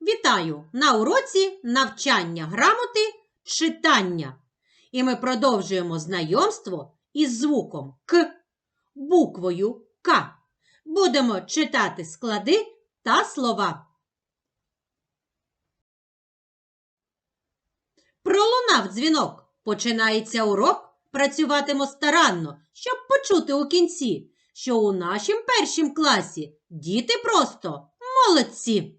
Вітаю на уроці навчання грамоти читання. І ми продовжуємо знайомство із звуком К, буквою К. Будемо читати склади та слова. Пролунав дзвінок. Починається урок. Працюватимо старанно, щоб почути у кінці, що у нашім першім класі діти просто молодці.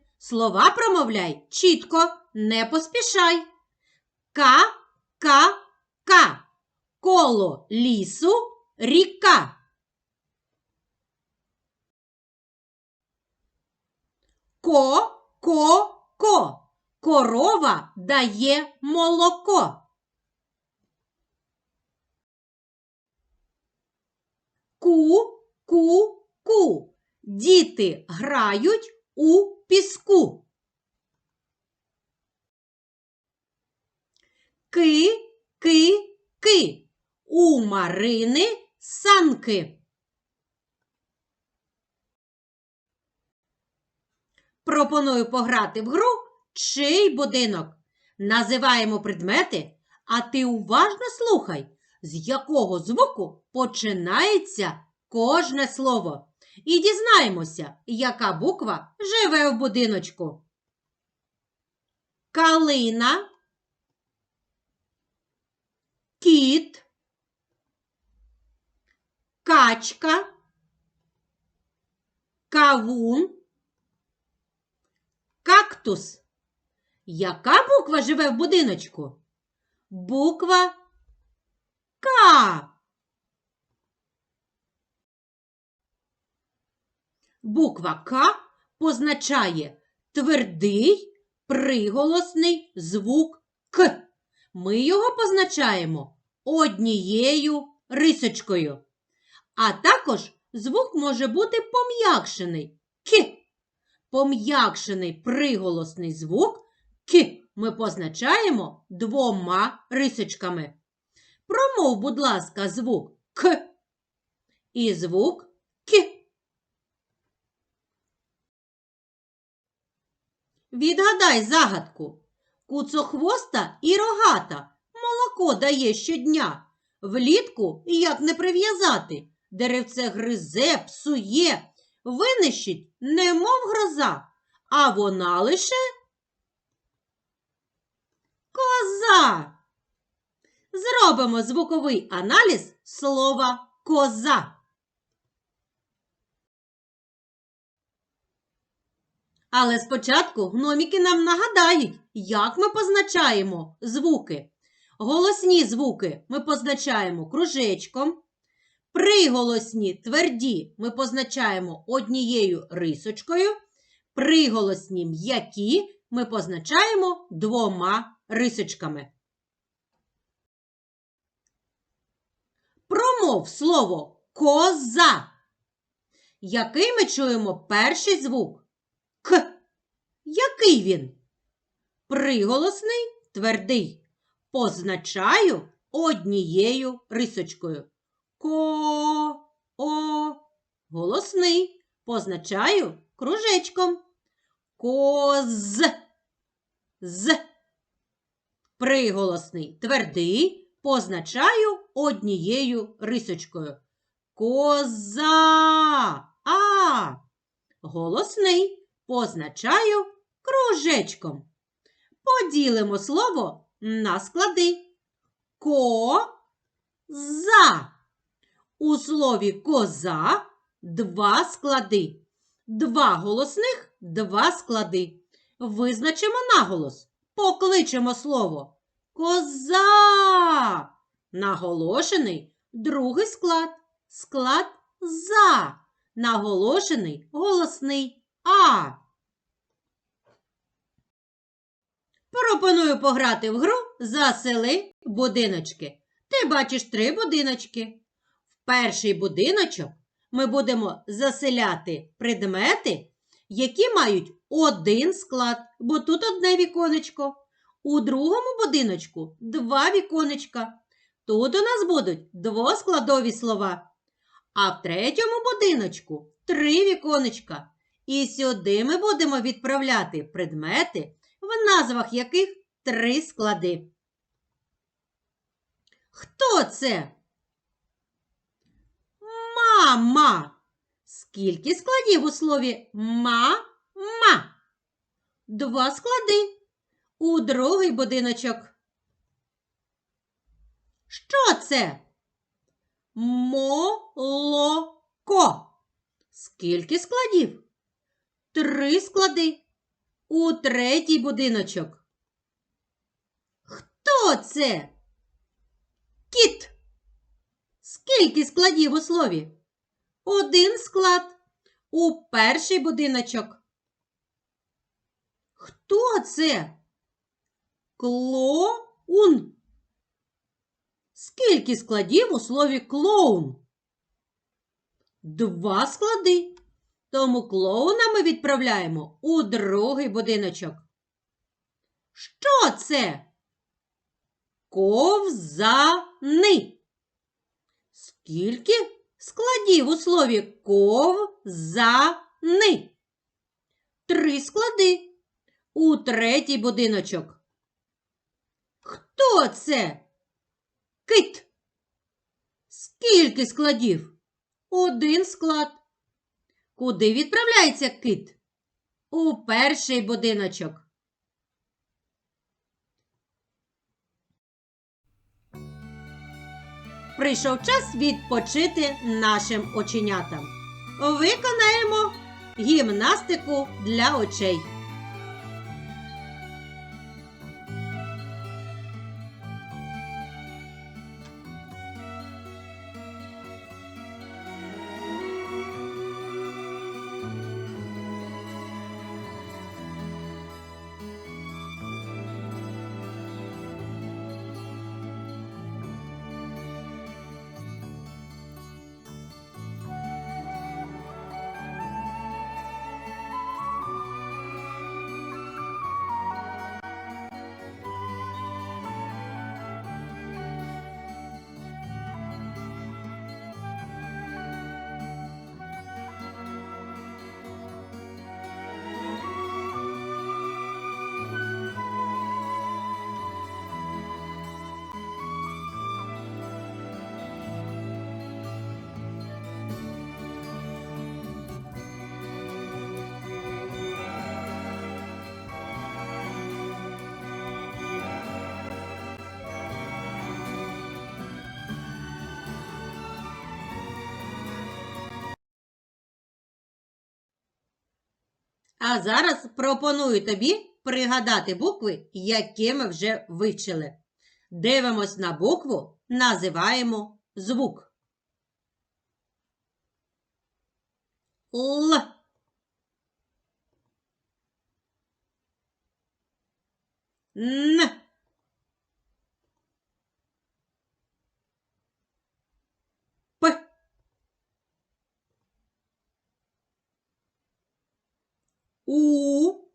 Слова промовляй чітко, не поспішай. Ка, ка, ка. Коло лісу ріка. Ко, ко, ко. Корова дає молоко. Ку, ку, ку. Діти грають у піску. Ки, ки, ки. У Марини санки. Пропоную пограти в гру чий будинок. Називаємо предмети, а ти уважно слухай, з якого звуку починається кожне слово. І дізнаємося, яка буква живе в будиночку. Калина, кіт, качка, кавун, кактус. Яка буква живе в будиночку? Буква К. Буква К позначає твердий приголосний звук К. Ми його позначаємо однією рисочкою. А також звук може бути пом'якшений К. Пом'якшений приголосний звук К ми позначаємо двома рисочками. Промов, будь ласка, звук К і звук К. Відгадай загадку. Куцохвоста і рогата молоко дає щодня. Влітку як не прив'язати. Деревце гризе, псує, винищить, немов гроза, а вона лише коза. Зробимо звуковий аналіз слова коза. Але спочатку гноміки нам нагадають, як ми позначаємо звуки. Голосні звуки ми позначаємо кружечком. Приголосні тверді ми позначаємо однією рисочкою. Приголосні м'які ми позначаємо двома рисочками. Промов слово коза. Який ми чуємо перший звук? К. Який він? Приголосний твердий. Позначаю однією рисочкою. Ко, о, голосний. Позначаю кружечком. Коз. З. Приголосний твердий. Позначаю однією рисочкою. Коза. А. Голосний позначаю кружечком. Поділимо слово на склади. Ко-за. У слові коза два склади. Два голосних, два склади. Визначимо наголос. Покличемо слово. Коза. Наголошений другий склад. Склад за. наголошений голосний А. Пропоную пограти в гру Засели будиночки. Ти бачиш три будиночки. В перший будиночок ми будемо заселяти предмети, які мають один склад, бо тут одне віконечко. У другому будиночку два віконечка. Тут у нас будуть двоскладові слова. А в третьому будиночку три віконечка. І сюди ми будемо відправляти предмети, в назвах яких три склади. Хто це? Мама. Скільки складів у слові ма-ма? Два склади. У другий будиночок. Що це? Молоко. Скільки складів? Три склади. У третій будиночок. Хто це? Кіт. Скільки складів у слові? Один склад. У перший будиночок. Хто це? Клоун. Скільки складів у слові клоун? Два склади. Тому клоуна ми відправляємо у другий будиночок. Що це? Ковзани. Скільки складів у слові ковзани? Три склади. У третій будиночок. Хто це? Кит. Скільки складів? Один склад. Куди відправляється кит? У перший будиночок. Прийшов час відпочити нашим оченятам. Виконаємо гімнастику для очей. А зараз пропоную тобі пригадати букви, які ми вже вивчили. Дивимось на букву, називаємо звук. Л. Н. 五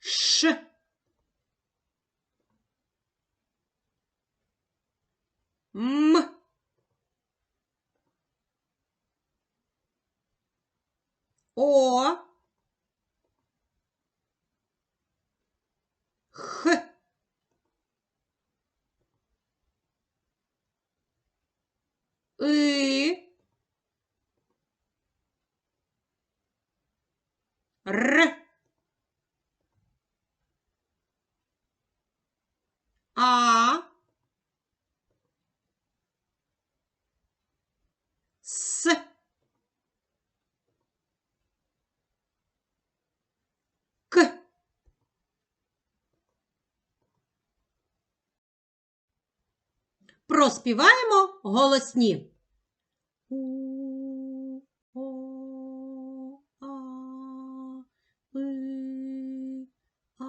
十。嗯哦嘿诶 Р. А. С. К. Проспіваємо голосні. У, о, а, и, а,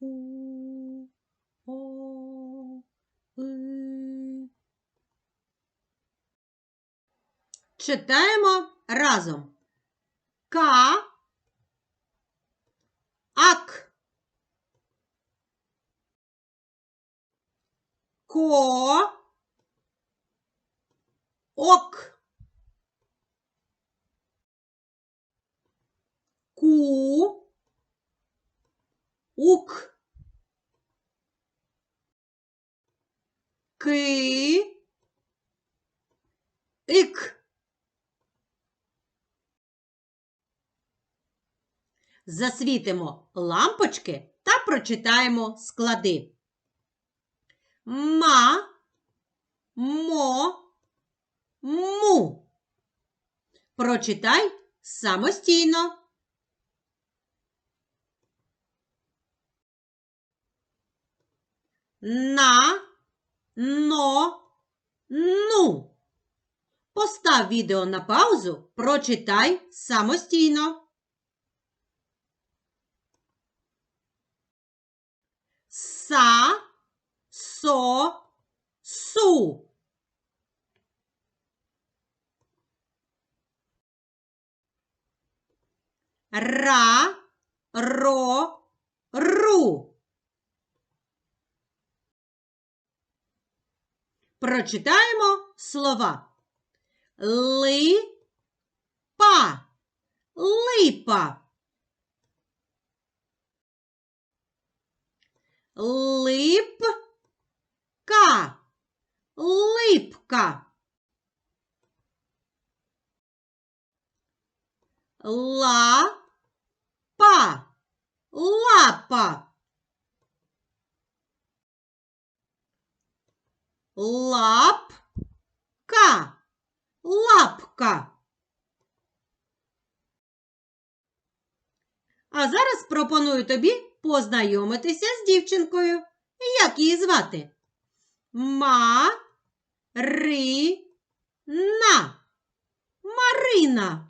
у, о, и. Читаємо разом. Ка, ак, ко, ок, ку, ук, ки, ик. Засвітимо лампочки та прочитаємо склади. Ма, мо, му. Прочитай самостійно. На, но, ну. Постав відео на паузу, прочитай самостійно. Са, со, су. Ра, ро, ру. Прочитаємо слова. Ли, па, липа. Липка, липка. Лапа, лапа. Лапка, лапка. А зараз пропоную тобі познайомитися з дівчинкою. Як її звати? Ма ри на Марина.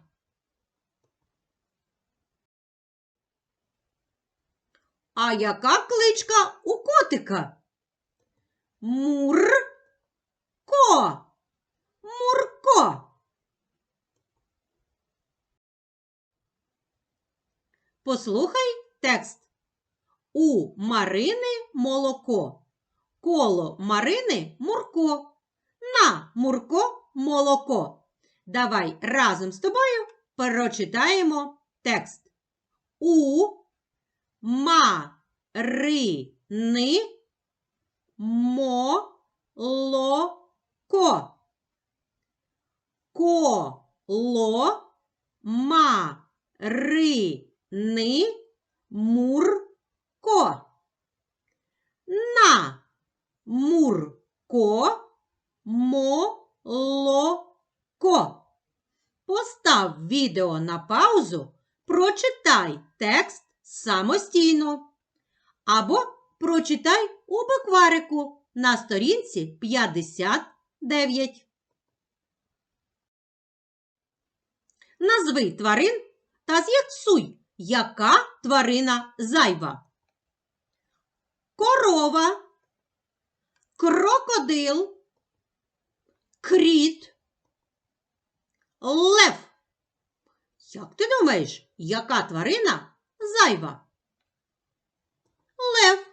А яка кличка у котика? Мурко. Мурко. Послухай текст. У Марини молоко. Коло Марини Мурко. На Мурко молоко. Давай разом з тобою прочитаємо текст. У Марини молоко. Коло Марини Мурко. На Мурко молоко. Постав відео на паузу, прочитай текст самостійно. Або прочитай у букварику на сторінці 59. Назви тварин та з'ясуй, яка тварина зайва. Корова, крокодил, кріт, лев. Як ти думаєш, яка тварина зайва? Лев.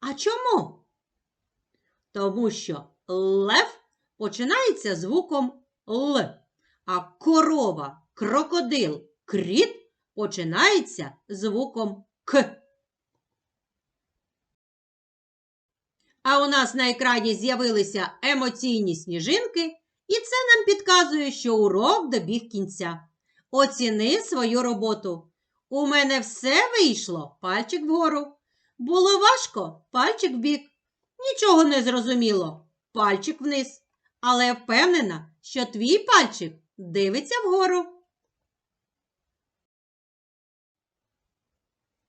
А чому? Тому що лев починається звуком Л, а корова, крокодил, кріт починається звуком К. А у нас на екрані з'явилися емоційні сніжинки, і це нам підказує, що урок добіг кінця. Оціни свою роботу. У мене все вийшло, пальчик вгору. Було важко, пальчик вбік. Нічого не зрозуміло, пальчик вниз. Але я впевнена, що твій пальчик дивиться вгору.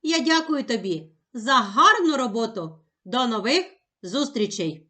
Я дякую тобі за гарну роботу. До нових зустрічей!